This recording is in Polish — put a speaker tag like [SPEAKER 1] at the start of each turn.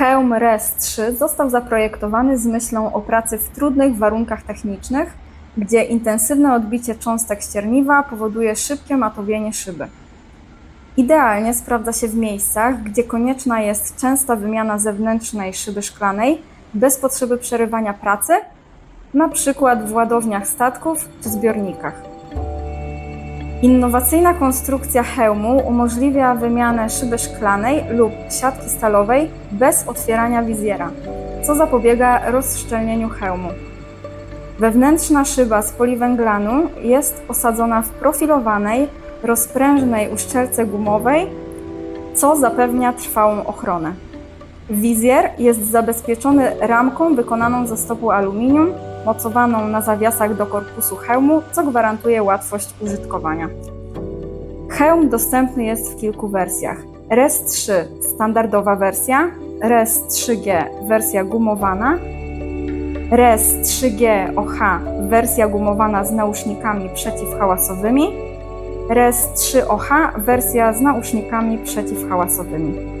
[SPEAKER 1] Hełm RES 3 został zaprojektowany z myślą o pracy w trudnych warunkach technicznych, gdzie intensywne odbicie cząstek ścierniwa powoduje szybkie matowienie szyby. Idealnie sprawdza się w miejscach, gdzie konieczna jest częsta wymiana zewnętrznej szyby szklanej bez potrzeby przerywania pracy, na przykład w ładowniach statków czy zbiornikach. Innowacyjna konstrukcja hełmu umożliwia wymianę szyby szklanej lub siatki stalowej bez otwierania wizjera, co zapobiega rozszczelnieniu hełmu. Wewnętrzna szyba z poliwęglanu jest osadzona w profilowanej, rozprężnej uszczelce gumowej, co zapewnia trwałą ochronę. Wizjer jest zabezpieczony ramką wykonaną ze stopu aluminium, mocowaną na zawiasach do korpusu hełmu, co gwarantuje łatwość użytkowania. Hełm dostępny jest w kilku wersjach. RES 3 standardowa wersja, RES 3G wersja gumowana, RES 3G OH wersja gumowana z nausznikami przeciwhałasowymi, RES 3OH wersja z nausznikami przeciwhałasowymi.